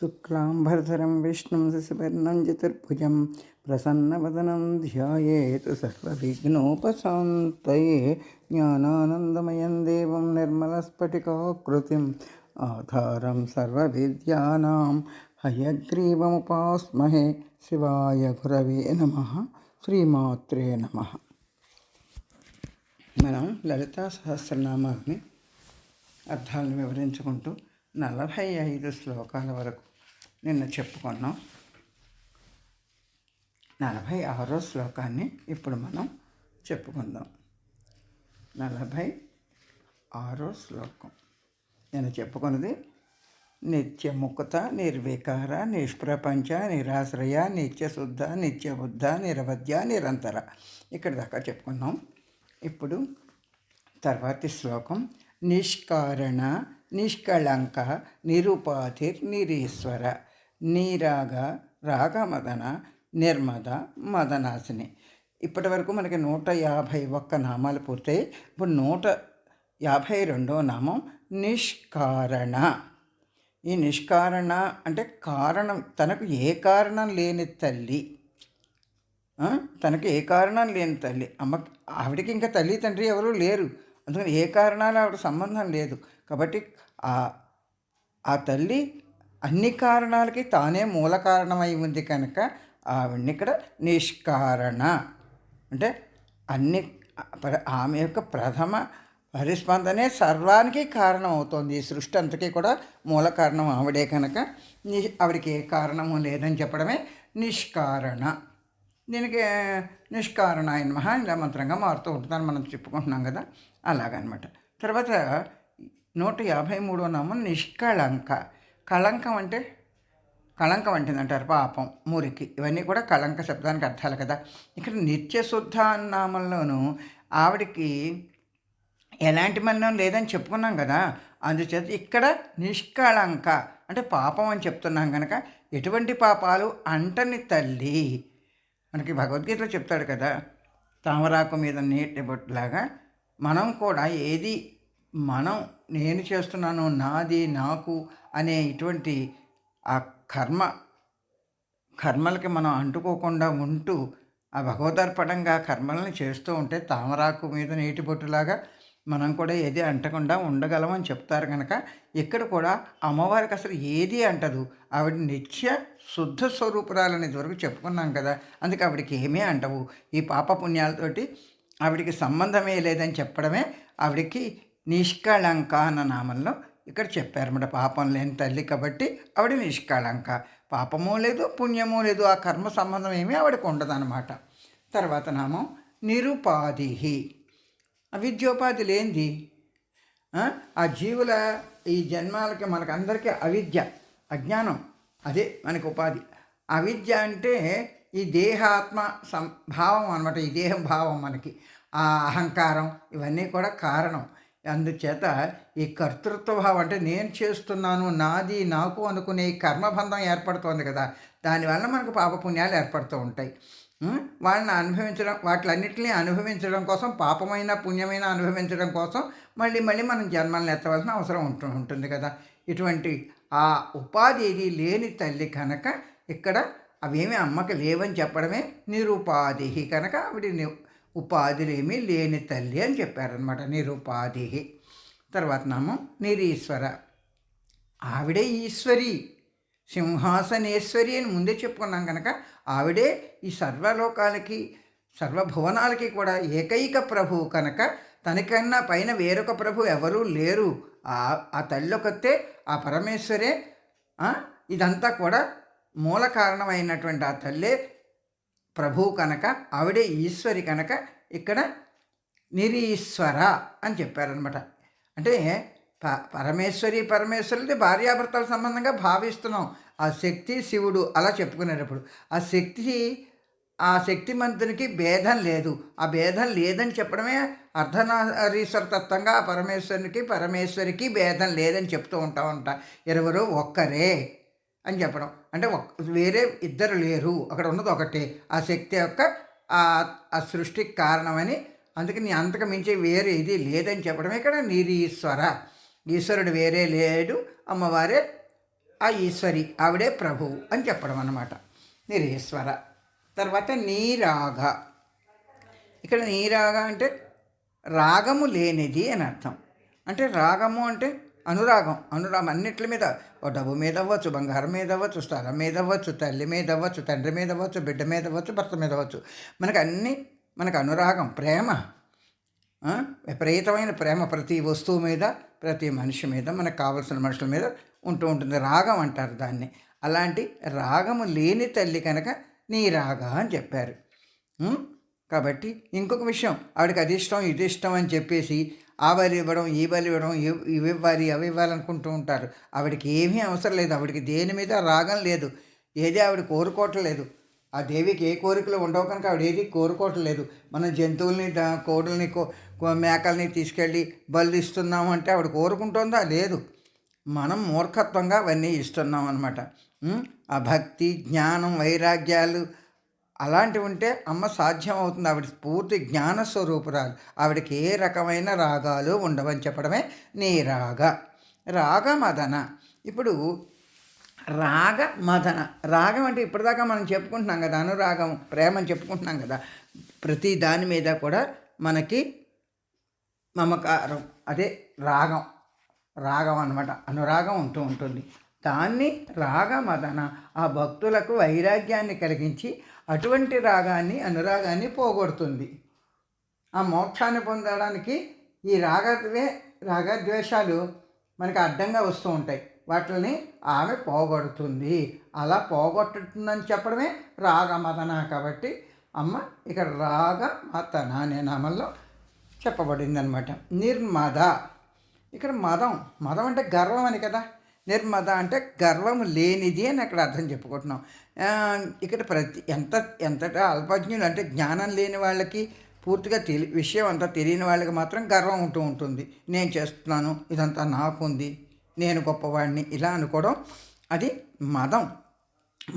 శుక్లాంబరధరం విష్ణుం శశివర్ణం చతుర్భుజం ప్రసన్నవదనం ధ్యాయేత్ సర్వవిఘ్నోపశాంతయే. జ్ఞానానందమయం దేవం నిర్మలస్ఫటికాకృతిం ఆధారం సర్వవిద్యానాం. హయగ్రీవముపాస్మహే శివాయ గురవే నమ. శ్రీమాత్రే నమ. మనం లలితా సహస్రనామాన్ని అర్థాలను వివరించుకుంటూ నలభై ఐదు శ్లోకాల వరకు నిన్న చెప్పుకున్నాం. నలభై ఆరో శ్లోకాన్ని ఇప్పుడు మనం చెప్పుకుందాం. నలభై ఆరో శ్లోకం. నేను చెప్పుకున్నది నిత్యముక్త నిర్వికార నిష్ప్రపంచ నిరాశ్రయ నిత్యశుద్ధ నిత్యబుద్ధ నిరవధ్య నిరంతర. ఇక్కడ దాకా చెప్పుకున్నాం. ఇప్పుడు తర్వాతి శ్లోకం నిష్కారణ నిష్కళంక నిరుపాధిర్ నిరీశ్వర నీరాగ రాగమదన నిర్మద మదనాశిని. ఇప్పటి వరకు మనకి నూట యాభై ఒక్క నామాలు పూర్తయి ఇప్పుడు నూట యాభై రెండో నామం నిష్కారణ. ఈ నిష్కారణ అంటే కారణం తనకు ఏ కారణం లేని తల్లి. తనకు ఏ కారణం లేని తల్లి. అమ్మ ఆవిడకి ఇంకా తల్లి తండ్రి ఎవరూ లేరు. అందుకని ఏ కారణాలు ఆవిడ సంబంధం లేదు. కాబట్టి ఆ ఆ తల్లి అన్ని కారణాలకి తానే మూల కారణమై ఉంది కనుక ఆవిడ్ని ఇక్కడ నిష్కారణ. అంటే అన్ని ఆమె యొక్క ప్రథమ పరిస్పందనే సర్వానికి కారణం అవుతోంది ఈ సృష్టి అంతకీ కూడా మూల కారణం ఆవిడే కనుక ని ఆవిడకి ఏ కారణము లేదని చెప్పడమే నిష్కారణ. దీనికి నిష్కారణ ఆయన మహా ఇలా మంత్రంగా మారుతూ ఉంటుందని మనం చెప్పుకుంటున్నాం కదా అలాగనమాట. తర్వాత నూట యాభై మూడో నామం నిష్కళంక. కళంకం అంటే కళంకం అంటుంది అంటారు పాపం మురికి. ఇవన్నీ కూడా కళంక శబ్దానికి అర్థాలు కదా. ఇక్కడ నిత్యశుద్ధ నామంలోనూ ఆవిడకి ఎలాంటి మలినం లేదని చెప్పుకున్నాం కదా. అందుచేత ఇక్కడ నిష్కళంక అంటే పాపం అని చెప్తున్నాం కనుక ఎటువంటి పాపాలు అంటని తల్లి మనకి భగవద్గీతలో చెప్తాడు కదా. తామరాకు మీద నీటి బొట్టులాగా మనం కూడా ఏది మనం నేను చేస్తున్నాను నాది నాకు అనే ఇటువంటి ఆ కర్మ కర్మలకి మనం అంటుకోకుండా ఉంటూ ఆ భగవదర్పణంగా కర్మలను చేస్తూ ఉంటే తామరాకు మీద నీటి బొట్టులాగా మనం కూడా ఏది అంటకుండా ఉండగలమని చెప్తారు కనుక ఇక్కడ కూడా అమ్మవారికి అసలు ఏది అంటదు. ఆవిడ నిత్య శుద్ధ స్వరూపురాలని వరకు చెప్పుకున్నాం కదా అందుకే ఆవిడకి ఏమీ అంటవు. ఈ పాప పుణ్యాలతోటి ఆవిడికి సంబంధమే లేదని చెప్పడమే ఆవిడకి నిష్కళంక అన్న నామంలో ఇక్కడ చెప్పారన్నమాట పాపం లేని తల్లి కాబట్టి ఆవిడ నిష్కళంక. పాపము లేదు పుణ్యము లేదు ఆ కర్మ సంబంధం ఏమీ ఆవిడకు ఉండదన్నమాట. తర్వాత నామం నిరుపాధి అవిద్యోపాధి లేనిది. ఆ? జీవుల ఈ జన్మాలకి మనకందరికీ అవిద్య అజ్ఞానం అదే మనకి ఉపాధి. అవిద్య అంటే ఈ దేహాత్మ సం భావం అనమాట ఈ దేహం భావం మనకి. ఆ అహంకారం ఇవన్నీ కూడా కారణం. అందుచేత ఈ కర్తృత్వభావం అంటే నేను చేస్తున్నాను నాది నాకు అనుకునే కర్మబంధం ఏర్పడుతోంది కదా. దానివల్ల మనకు పాపపుణ్యాలు ఏర్పడుతూ ఉంటాయి. వాళ్ళని అనుభవించడం వాటిలన్నింటినీ అనుభవించడం కోసం పాపమైన పుణ్యమైన అనుభవించడం కోసం మళ్ళీ మళ్ళీ మనం జన్మలను ఎత్తవలసిన అవసరం ఉంటు ఉంటుంది కదా. ఇటువంటి ఆ ఉపాధి ఏది లేని తల్లి కనుక ఇక్కడ అవేమి అమ్మకి లేవని చెప్పడమే నిరుపాధి కనుక ఆవిడ ఉపాధులేమీ లేని తల్లి అని చెప్పారనమాట నిరుపాధి. తర్వాత నామం నిరీశ్వర. ఆవిడే ఈశ్వరి సింహాసనేశ్వరి అని ముందే చెప్పుకున్నాం కనుక ఆవిడే ఈ సర్వలోకాలకి సర్వభువనాలకి కూడా ఏకైక ప్రభువు కనుక తనకన్నా పైన వేరొక ప్రభు ఎవరూ లేరు. ఆ ఆ తల్లొకతే ఆ పరమేశ్వరే. ఇదంతా కూడా మూల కారణమైనటువంటి ఆ తల్లే ప్రభువు కనుక ఆవిడే ఈశ్వరి కనుక ఇక్కడ నిరీశ్వర అని చెప్పారనమాట అంటే ప పరమేశ్వరి పరమేశ్వరుడి భార్యాభర్తల సంబంధంగా భావిస్తున్నాం. ఆ శక్తి శివుడు అలా చెప్పుకునేటప్పుడు ఆ శక్తి ఆ శక్తిమంతునికి భేదం లేదు. ఆ భేదం లేదని చెప్పడమే అర్ధనారీశ్వర తత్వంగా ఆ పరమేశ్వరునికి పరమేశ్వరికి భేదం లేదని చెప్తూ ఉంటా ఉంటా ఇరువురు ఒక్కరే. అని చెప్పడం. అంటే ఒక్- వేరే ఇద్దరు లేరు. అక్కడ ఉన్నది ఒకటి. ఆ శక్తి యొక్క ఆ ఆ సృష్టికి కారణమని. అందుకని అంతకు మించి వేరే ఇది లేదని చెప్పడమే ఇక్కడ నిరీశ్వర. ఈశ్వరుడు వేరే లేడు. అమ్మవారే ఆ ఈశ్వరి. ఆవిడే ప్రభువు అని చెప్పడం అన్నమాట. నిరీశ్వర. తర్వాత నీరాగ. ఇక్కడ నీరాగ అంటే రాగము లేనిది అని అర్థం. అంటే రాగము అంటే అనురాగం అనురాగం అన్నిట్ల మీద. ఓ డబ్బు మీద అవ్వచ్చు బంగారం మీద అవ్వచ్చు స్థలం మీద అవ్వచ్చు తల్లి మీద అవ్వచ్చు తండ్రి మీద అవ్వచ్చు బిడ్డ మీద అవ్వచ్చు భర్త మీద అవ్వచ్చు. మనకు అన్నీ మనకు అనురాగం ప్రేమ విపరీతమైన ప్రేమ ప్రతి వస్తువు మీద ప్రతి మనిషి మీద మనకు కావలసిన మనుషుల మీద ఉంటూ ఉంటుంది. రాగం అంటారు దాన్ని. అలాంటి రాగము లేని తల్లి కనుక నీ రాగా అని చెప్పారు. కాబట్టి ఇంకొక విషయం ఆవిడకి అది ఇష్టం ఇది ఇష్టం అని చెప్పేసి ఆ బలి ఇవ్వడం ఈ బలి ఇవ్వడం ఇవి ఇవ్వాలి అవి ఇవ్వాలనుకుంటూ ఉంటారు. ఆవిడకి ఏమీ అవసరం లేదు. ఆవిడకి దేని మీద రాగం లేదు. ఏది ఆవిడ కోరుకోవట్లేదు ఆ దేవికి ఏ కోరికలు ఉండవు కనుక ఆవిడ ఏది కోరుకోవట్లేదు మనం జంతువుల్ని కోడుల్ని కో మేకల్ని తీసుకెళ్ళి బలు ఇస్తున్నాము అంటే ఆవిడ కోరుకుంటుందా? లేదు. మనం మూర్ఖత్వంగా అవన్నీ ఇస్తున్నాం అనమాట ఆ భక్తి జ్ఞానం వైరాగ్యాలు అలాంటివి ఉంటే అమ్మ సాధ్యం అవుతుంది ఆవిడ పూర్తి జ్ఞాన స్వరూపురాలు. ఆవిడకి ఏ రకమైన రాగాలు ఉండవని చెప్పడమే నీ రాగ. రాగ మదన ఇప్పుడు రాగ మదన రాగం అంటే ఇప్పటిదాకా మనం చెప్పుకుంటున్నాం కదా అనురాగం ప్రేమ అని చెప్పుకుంటున్నాం కదా ప్రతి దాని మీద కూడా మనకి మమకారం. అదే రాగం. రాగం అన్నమాట. అనురాగం ఉంటూ ఉంటుంది. దాన్ని రాగమదన. ఆ భక్తులకు వైరాగ్యాన్ని కలిగించి అటువంటి రాగాన్ని అనురాగాన్ని పోగొడుతుంది. ఆ మోక్షాన్ని పొందడానికి ఈ రాగద్వే రాగద్వేషాలు మనకి అడ్డంగా వస్తూ ఉంటాయి. వాటిని ఆమె పోగొడుతుంది. అలా పోగొట్టుతుందని చెప్పడమే రాగమదన కాబట్టి అమ్మ ఇక్కడ రాగమతన అనే నామంలో చెప్పబడింది అనమాట నిర్మద. ఇక్కడ మదం మదం అంటే గర్వం అని కదా? నిర్మద అంటే గర్వం లేనిది అని అక్కడ అర్థం చెప్పుకుంటున్నాం. ఇక్కడ ప్రతి ఎంత ఎంతటా అల్పజ్ఞులు అంటే జ్ఞానం లేని వాళ్ళకి పూర్తిగా తెలి విషయం అంతా తెలియని వాళ్ళకి మాత్రం గర్వం ఉంటూ ఉంటుంది. నేను చేస్తున్నాను ఇదంతా నాకుంది నేను గొప్పవాడిని ఇలా అనుకోవడం అది మదం.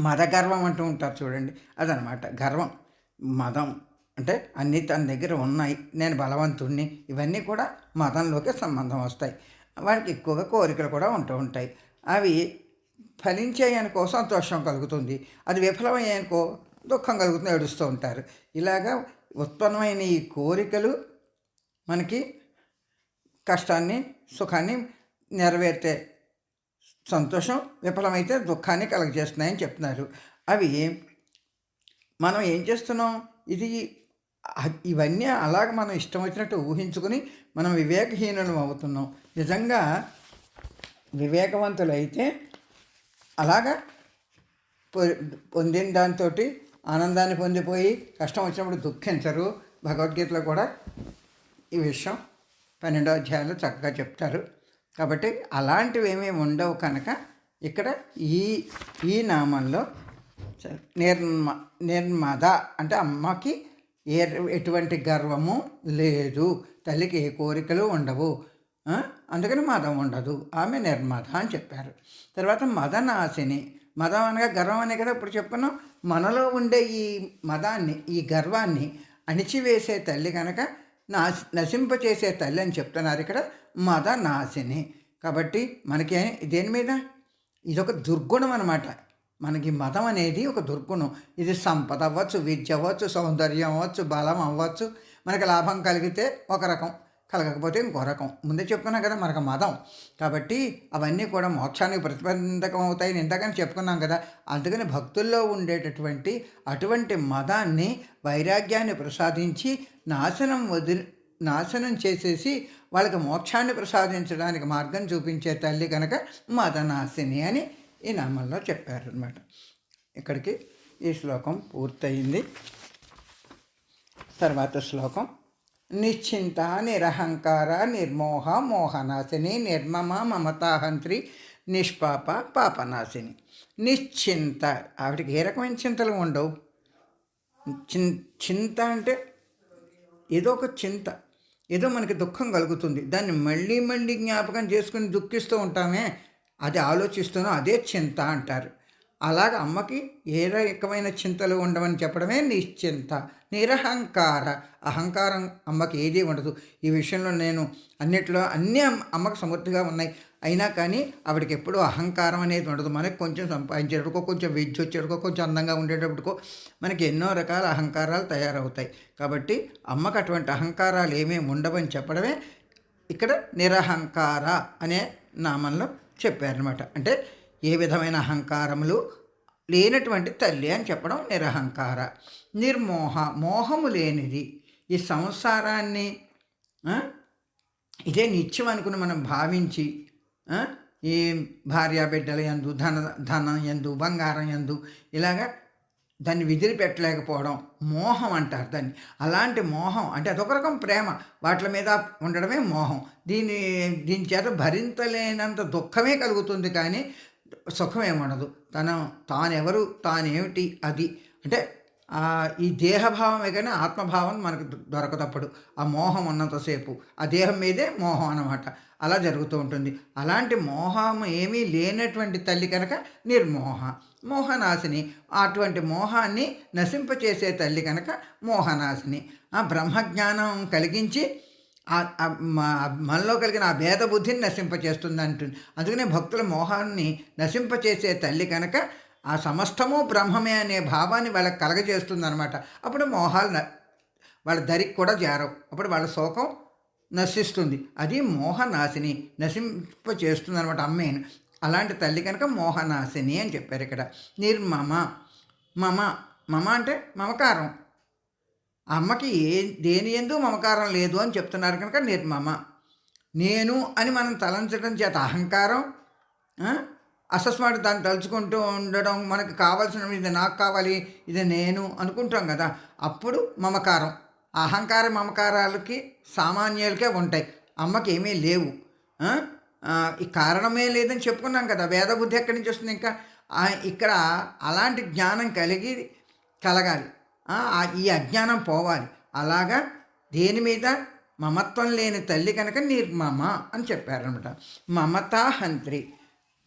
మద గర్వం అంటూ ఉంటారు చూడండి అదనమాట గర్వం. మదం అంటే అన్నీ తన దగ్గర ఉన్నాయి నేను బలవంతుణ్ణి ఇవన్నీ కూడా మతంలోకి సంబంధం వస్తాయి. వారికి ఎక్కువగా కోరికలు కూడా ఉంటూ ఉంటాయి. అవి ఫలించేయనుకో సంతోషం కలుగుతుంది. అది విఫలమయ్యానుకో దుఃఖం కలుగుతుంది ఏడుస్తూ ఉంటారు. ఇలాగా ఉత్పన్నమైన ఈ కోరికలు మనకి కష్టాన్ని సుఖాన్ని నెరవేర్తే సంతోషం విఫలమైతే దుఃఖాన్ని కలగజేస్తున్నాయని చెప్తున్నారు. అవి మనం ఏం చేస్తున్నాం? ఇది ఇవన్నీ అలాగ మనం ఇష్టం వచ్చినట్టు ఊహించుకుని మనం వివేకహీనులం అవుతున్నాం. నిజంగా వివేకవంతులైతే అలాగా పొ- పొందిన దాంతో ఆనందాన్ని పొందిపోయి కష్టం వచ్చినప్పుడు దుఃఖించరు. భగవద్గీతలో కూడా ఈ విషయం పన్నెండో అధ్యాయంలో చక్కగా చెప్తారు. కాబట్టి అలాంటివి ఏమీ ఉండవు కనుక ఇక్కడ ఈ ఈ నామంలో నిర్మ నిర్మద అంటే అమ్మకి ఏ ఎటువంటి గర్వము లేదు. తల్లికి ఏ కోరికలు ఉండవు. అందుకని మదం ఉండదు. ఆమె నిర్మాత అని చెప్పారు. తర్వాత మదనాశిని. మదం అనగా గర్వం అనే కదా ఇప్పుడు చెప్పుకున్నాం. మనలో ఉండే ఈ మదాన్ని ఈ గర్వాన్ని అణిచివేసే తల్లి కనుక నాశ నశింపచేసే తల్లి అని చెప్తున్నారు ఇక్కడ మద నాశిని కాబట్టి మనకి దేని మీద? ఇదొక దుర్గుణం అనమాట మనకి మతం అనేది ఒక దుర్గుణం. ఇది సంపద అవ్వచ్చు విద్య అవ్వచ్చు సౌందర్యం అవ్వచ్చు బలం అవ్వచ్చు. మనకి లాభం కలిగితే ఒక రకం కలగకపోతే ఇంకో రకం. ముందే చెప్పుకున్నాం కదా మనకు మతం కాబట్టి అవన్నీ కూడా మోక్షానికి ప్రతిబంధకం అవుతాయని ఇంతకని చెప్పుకున్నాం కదా. అందుకని భక్తుల్లో ఉండేటటువంటి అటువంటి మతాన్ని వైరాగ్యాన్ని ప్రసాదించి నాశనం వదిలి నాశనం చేసేసి వాళ్ళకి మోక్షాన్ని ప్రసాదించడానికి మార్గం చూపించే తల్లి కనుక మతనాశిని అని ఈ నామంలో చెప్పారనమాట ఇక్కడికి ఈ శ్లోకం పూర్తయింది. తర్వాత శ్లోకం నిశ్చింత నిరహంకార నిర్మోహ మోహనాశిని నిర్మమ మమతాహంత్రి నిష్పాప పాపనాశిని. నిశ్చింత ఆవిడకి ఏ రకమైన చింతలు ఉండవు. చిన్ చింత అంటే ఏదో ఒక చింత. ఏదో మనకి దుఃఖం కలుగుతుంది. దాన్ని మళ్ళీ మళ్ళీ జ్ఞాపకం చేసుకుని దుఃఖిస్తూ ఉంటామే. అది ఆలోచిస్తున్నా అదే చింత అంటారు. అలాగ అమ్మకి ఏ రకమైన చింతలు ఉండవని చెప్పడమే నిశ్చింత నిరహంకార అహంకారం అమ్మకి ఏదీ ఉండదు. ఈ విషయంలో నేను అన్నిట్లో అన్నీ అమ్మకు సమృద్ధిగా ఉన్నాయి. అయినా కానీ ఆవిడకి ఎప్పుడూ అహంకారం అనేది ఉండదు. మనకి కొంచెం సంపాదించేటప్పుడుకో కొంచెం వెజ్ వచ్చేటప్పటికో కొంచెం అందంగా ఉండేటప్పుడుకో మనకి ఎన్నో రకాల అహంకారాలు తయారవుతాయి. కాబట్టి అమ్మకు అటువంటి అహంకారాలు ఏమేమి ఉండవని చెప్పడమే ఇక్కడ నిరహంకార అనే నామంలో చెప్పారనమాట అంటే ఏ విధమైన అహంకారములు లేనటువంటి తల్లి అని చెప్పడం నిరహంకార. నిర్మోహ మోహము లేనిది. ఈ సంసారాన్ని ఇదే నిత్యం అనుకుని మనం భావించి ఈ భార్య బిడ్డల ధన ధనం ఎందు బంగారం ఎందు ఇలాగా దాన్ని విదిలిపెట్టలేకపోవడం మోహం అంటారు దాన్ని. అలాంటి మోహం అంటే అదొక రకం ప్రేమ. వాటి మీద ఉండడమే మోహం. దీని దీని చేత భరించలేనంత దుఃఖమే కలుగుతుంది కానీ సుఖమే ఉండదు. తన తానెవరు తానేమిటి అది. అంటే ఈ దేహభావమే కానీ ఆత్మభావం మనకు దొరకదప్పుడు. ఆ మోహం ఉన్నంతసేపు. ఆ దేహం మీదే మోహం అన్నమాట. అలా జరుగుతూ ఉంటుంది. అలాంటి మోహం ఏమీ లేనటువంటి తల్లి కనుక నిర్మోహ. మోహనాశిని. అటువంటి మోహాన్ని నశింపచేసే తల్లి కనుక మోహనాశిని. ఆ బ్రహ్మజ్ఞానం కలిగించి మనలో కలిగిన ఆ భేద బుద్ధిని నశింపచేస్తుంది అంటుంది. అందుకనే భక్తుల మోహాన్ని నశింపచేసే తల్లి కనుక ఆ సమస్తము బ్రహ్మమే అనే భావాన్ని వాళ్ళకి కలగజేస్తుంది అనమాట అప్పుడు మోహాలు న- వాళ్ళ దరికి కూడా జారవు. అప్పుడు వాళ్ళ శోకం నశిస్తుంది. అది మోహనాశిని. నశింప చేస్తుంది అనమాట అమ్మేను అలాంటి తల్లి కనుక మోహనాశిని అని చెప్పారు ఇక్కడ. నిర్మమ మమ మమ అంటే మమకారం. అమ్మకి ఏ దేని ఎందు మమకారం లేదు అని చెప్తున్నారు కనుక నిర్మమ నేను అని మనం తలంచడం చేత అహంకారం ఆ, దాన్ని తలుచుకుంటూ ఉండడం మనకు కావాల్సిన ఇది నాకు కావాలి ఇది నేను అనుకుంటాం కదా. అప్పుడు మమకారం. అహంకార మమకారాలకి సామాన్యులకే ఉంటాయి. అమ్మకి ఏమీ లేవు ఈ కారణమే లేదని చెప్పుకున్నాం కదా. వేదబుద్ధి ఎక్కడి నుంచి వస్తుంది ఇంకా? ఇక్కడ అలాంటి జ్ఞానం కలిగి కలగాలి. ఆ, ఈ అజ్ఞానం పోవాలి. అలాగా దేని మీద? మమత్వం లేని తల్లి కనుక నిర్మమ అని చెప్పారనమాట. మమతా హంత్రి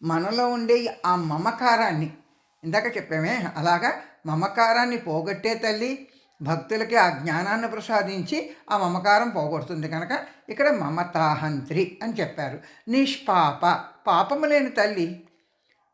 మనలో ఉండే ఆ మమకారాన్ని. ఇందాక చెప్పామే. అలాగా మమకారాన్ని పోగొట్టే తల్లి భక్తులకి ఆ జ్ఞానాన్ని ప్రసాదించి ఆ మమకారం పోగొడుతుంది కనుక ఇక్కడ మమతాహంత్రి అని చెప్పారు. నిష్పాప పాపము లేని తల్లి.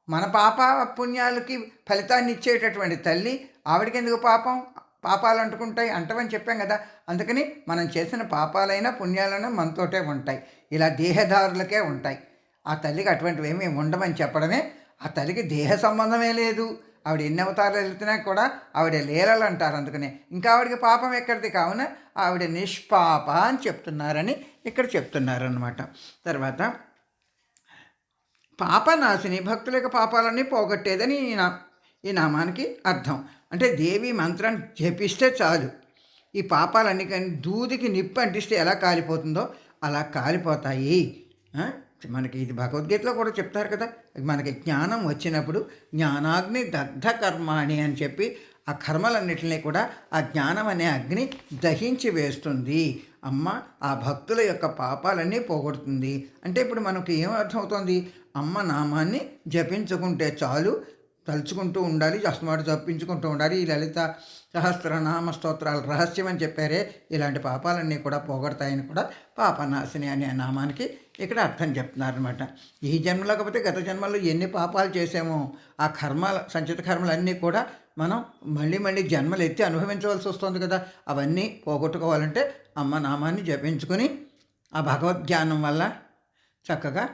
మన పాప పుణ్యాలకి ఫలితాన్ని ఇచ్చేటటువంటి తల్లి ఆవిడకి ఎందుకు పాపం? పాపాలు అంటుకుంటాయి అంటవని చెప్పాం కదా. అందుకని మనం చేసిన పాపాలైనా పుణ్యాలైనా మనతోటే ఉంటాయి. ఇలా దేహదారులకే ఉంటాయి. ఆ తల్లికి అటువంటివి ఏమీ ఉండమని చెప్పడమే ఆ తల్లికి దేహ సంబంధమే లేదు. ఆవిడ ఎన్ని అవతారాలు వెళ్తున్నా కూడా ఆవిడ లీలలు అంటారు అందుకనే. ఇంకా ఆవిడకి పాపం ఎక్కడిది కావున ఆవిడ నిష్పాప అని చెప్తున్నారని ఇక్కడ చెప్తున్నారనమాట తర్వాత పాపనాశిని భక్తుల యొక్క పాపాలన్నీ పోగొట్టేదని ఈ నా ఈ నామానికి అర్థం. అంటే దేవి మంత్రం జపిస్తే చాలు. ఈ పాపాలన్నీ కానీ దూదికి నిప్పు అంటిస్తే ఎలా కాలిపోతుందో? అలా కాలిపోతాయి. మనకి ఇది భగవద్గీతలో కూడా చెప్తారు కదా మనకి జ్ఞానం వచ్చినప్పుడు జ్ఞానాగ్ని దగ్ధ కర్మాణి అని చెప్పి ఆ కర్మలన్నింటినీ కూడా ఆ జ్ఞానం అనే అగ్ని దహించి వేస్తుంది. అమ్మ ఆ భక్తుల యొక్క పాపాలన్నీ పోగొడుతుంది. అంటే ఇప్పుడు మనకి ఏం అర్థమవుతుంది? అమ్మ నామాన్ని జపించుకుంటే చాలు తలుచుకుంటూ ఉండాలి అస్తమాటు జపించుకుంటూ ఉండాలి ఈ లలిత సహస్రనామ స్తోత్రాల రహస్యం అని చెప్పారే ఇలాంటి పాపాలన్నీ కూడా పోగొడతాయని కూడా పాపనాశిని అనే నామానికి ఇక్కడ అర్థం చెప్తున్నారనమాట ఈ జన్మలో కాకపోతే గత జన్మలో ఎన్ని పాపాలు చేసామో ఆ కర్మల సంచిత కర్మలన్నీ కూడా మనం మళ్ళీ మళ్ళీ జన్మలు ఎత్తి అనుభవించవలసి వస్తుంది కదా. అవన్నీ పోగొట్టుకోవాలంటే అమ్మ నామాన్ని జపించుకొని ఆ భగవద్జ్ఞానం వల్ల చక్కగా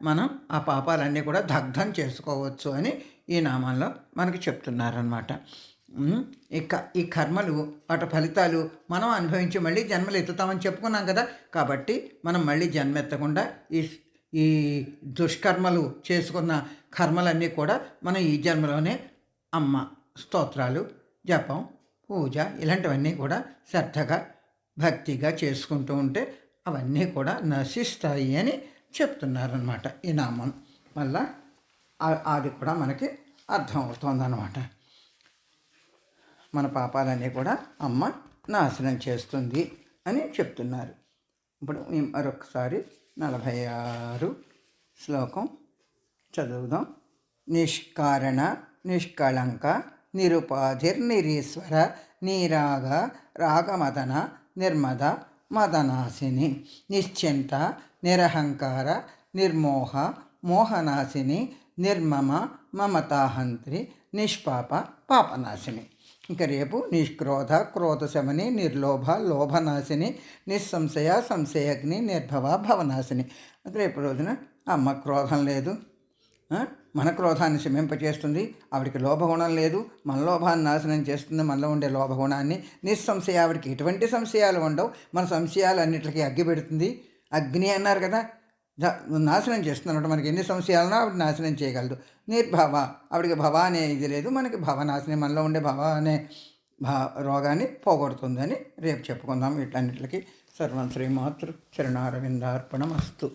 మనం ఆ పాపాలన్నీ కూడా దగ్ధం చేసుకోవచ్చు అని ఈ నామాల్లో మనకి చెప్తున్నారనమాట ఇక ఈ కర్మలు వాటి ఫలితాలు మనం అనుభవించి మళ్ళీ జన్మలు ఎత్తుతామని చెప్పుకున్నాం కదా. కాబట్టి మనం మళ్ళీ జన్మ ఎత్తకుండా ఈ ఈ దుష్కర్మలు చేసుకున్న కర్మలన్నీ కూడా మనం ఈ జన్మలోనే అమ్మ స్తోత్రాలు జపం పూజ ఇలాంటివన్నీ కూడా శ్రద్ధగా భక్తిగా చేసుకుంటూ ఉంటే అవన్నీ కూడా నశిస్తాయి అని చెప్తున్నారనమాట ఈ నామం. వల్ల అది కూడా మనకి అర్థం అవుతుందన్నమాట మన పాపాలన్నీ కూడా అమ్మ నాశనం చేస్తుంది అని చెప్తున్నారు. ఇప్పుడు మరొకసారి నలభై ఆరు శ్లోకం చదువుదాం. నిష్కారణ నిష్కళంక నిరుపాధిర్నిరీశ్వర నీరాగ రాగమదన నిర్మద మదనాశిని నిశ్చింత నిరహంకార నిర్మోహ మోహనాశిని నిర్మమ మమతాహంత్రి నిష్పాప పాపనాశిని. ఇక రేపు నిష్క్రోధ క్రోధ శమని నిర్లోభ లోభనాశిని నిస్సంశయ సంశయగ్ని నిర్భవ భవనాశిని. రేపు రోజున అమ్మ క్రోధం లేదు. మన క్రోధాన్ని శమింపచేస్తుంది ఆవిడికి లోభగుణం లేదు. మన లోభాన్ని నాశనం చేస్తుంది. మనలో ఉండే లోభగుణాన్ని. నిస్సంశయ ఆవిడకి ఎటువంటి సంశయాలు ఉండవు. మన సంశయాలు అన్నిటికీ అగ్గి పెడుతుంది. అగ్ని అన్నారు కదా. నాశనం చేస్తున్నట్టు మనకి ఎన్ని సంశయాలను ఆవిడ నాశనం చేయగలదు. నిర్భవ ఆవిడకి భవ అనే ఇది లేదు. మనకి భవనాశనం మనలో ఉండే భవ అనే భా రోగాన్ని పోగొడుతుందని రేపు చెప్పుకుందాం. వీటన్నిటికి సర్వం శ్రీమాతృ చరణారవిందార్పణమస్తు.